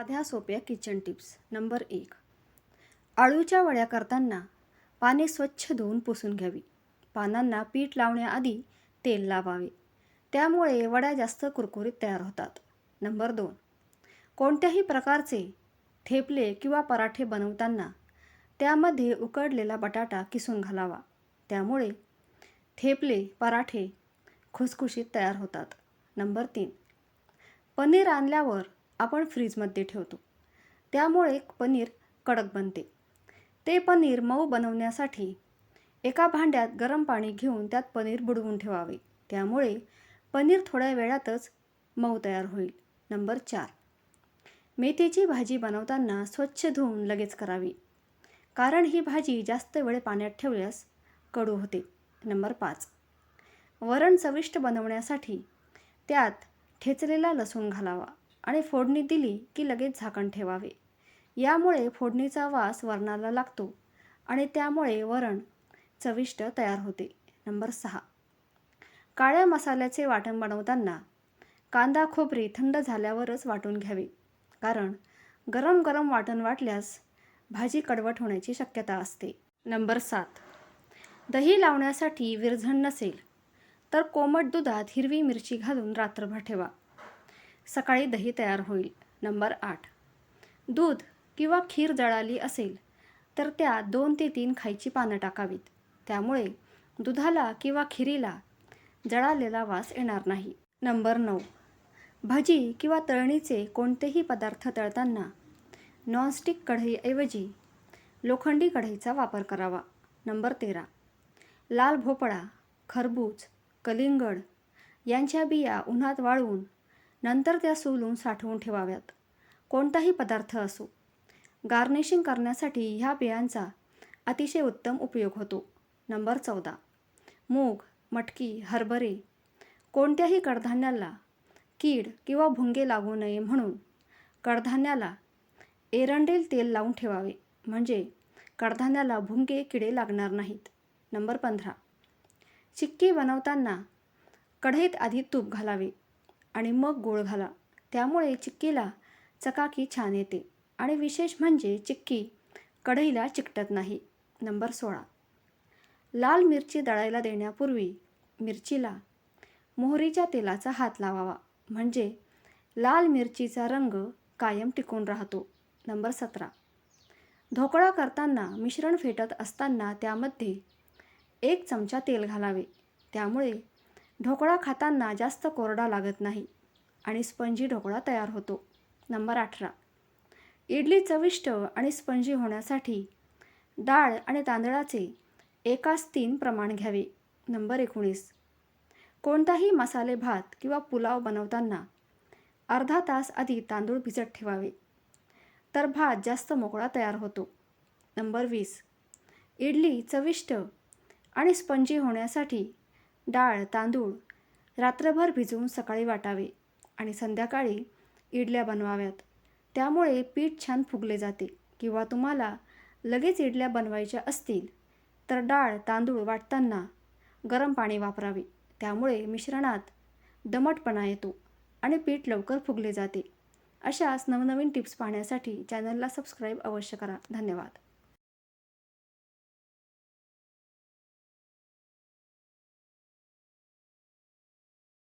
साध्या सोप्या kitchen tips. Number एक. आळूच्या वड्या करताना पाने स्वच्छ धुवून पुसून घ्यावी. पानांना पीठ लावण्याआधी तेल लावावे. त्यामुळे वड्या जास्त कुरकुरीत तयार होतात. नंबर दोन. कोणत्याही प्रकारचे थेपले किंवा पराठे बनवताना त्यामध्ये उकडलेला बटाटा किसून घालावा. त्यामुळे थेपले पराठे खुसखुशीत तयार होतात. नंबर तीन. पनीर आणल्यावर आपण फ्रीजमध्ये ठेवतो. त्यामुळे पनीर कडक बनते. ते पनीर मऊ बनवण्यासाठी एका भांड्यात गरम पाणी घेऊन त्यात पनीर बुडवून ठेवावे. त्यामुळे पनीर थोड्या वेळातच मऊ तयार होईल. नंबर चार. मेथीची भाजी बनवताना स्वच्छ धुवून लगेच करावी. कारण ही भाजी जास्त वेळ पाण्यात ठेवल्यास कडू होते. नंबर पाच. वरण चविष्ट बनवण्यासाठी त्यात ठेचलेला लसूण घालावा. आणि फोडणी दिली की लगेच झाकण ठेवावे. यामुळे फोडणीचा वास वरणाला लागतो आणि त्यामुळे वरण चविष्ट तयार होते. नंबर सहा. काळ्या मसाल्याचे वाटण बनवताना कांदा खोबरे थंड झाल्यावरच वाटून घ्यावे. कारण गरम गरम वाटण वाटल्यास भाजी कडवट होण्याची शक्यता असते. नंबर सात. दही लावण्यासाठी विरझण नसेल तर कोमट दुधात हिरवी मिरची घालून रात्रभर ठेवा. सकाळी दही तयार होईल. नंबर आठ. दूध किंवा खीर जळाली असेल तर त्या दोन ते तीन खायची पानं टाकावीत. त्यामुळे दुधाला किंवा खिरीला जळालेला वास येणार नाही. नंबर नऊ. भजी किंवा तळणीचे कोणतेही पदार्थ तळताना नॉनस्टिक कढईऐवजी लोखंडी कढईचा वापर करावा. नंबर तेरा. लाल भोपळा खरबूज कलिंगड यांच्या बिया उन्हात वाळवून नंतर त्या सोलून साठवून ठेवाव्यात. कोणताही पदार्थ असो. गार्निशिंग करण्यासाठी ह्या बियांचा अतिशय उत्तम उपयोग होतो. नंबर चौदा. मूग मटकी हरभरे कोणत्याही कडधान्याला कीड किंवा भुंगे लागू नये म्हणून कडधान्याला एरंडेल तेल लावून ठेवावे. म्हणजे कडधान्याला भुंगे किडे लागणार नाहीत. नंबर पंधरा. चिक्की बनवताना कढईत आधी तूप घालावे. आणि मग गूळ घाला. त्यामुळे चिक्कीला चकाकी छान येते. आणि विशेष म्हणजे चिक्की कढईला चिकटत नाही. नंबर सोळा. लाल मिरची दळायला देण्यापूर्वी मिरचीला मोहरीच्या तेलाचा हात लावावा. म्हणजे लाल मिरचीचा रंग कायम टिकून राहतो. नंबर सतरा. ढोकळा करताना मिश्रण फेटत असताना त्यामध्ये एक चमचा तेल घालावे. त्यामुळे ढोकळा खाताना जास्त कोरडा लागत नाही आणि स्पंजी ढोकळा तयार होतो. नंबर अठरा. इडली चविष्ट आणि स्पंजी होण्यासाठी डाळ आणि तांदळाचे एकाच तीन प्रमाण घ्यावे. नंबर एकोणीस. कोणताही मसाले भात किंवा पुलाव बनवताना अर्धा तास आधी तांदूळ भिजत ठेवावे. तर भात जास्त मोकळा तयार होतो. नंबर वीस. इडली चविष्ट आणि स्पंजी होण्यासाठी डाळ तांदूळ रात्रभर भिजवून सकाळी वाटावे आणि संध्याकाळी इडल्या बनवाव्यात. त्यामुळे पीठ छान फुगले जाते किंवा तुम्हाला लगेच इडल्या बनवायच्या असतील तर डाळ तांदूळ वाटताना गरम पाणी वापरावे. त्यामुळे मिश्रणात दमटपणा येतो आणि पीठ लवकर फुगले जाते. अशाच नवनवीन टिप्स पाहण्यासाठी चॅनलला सबस्क्राईब अवश्य करा. धन्यवाद.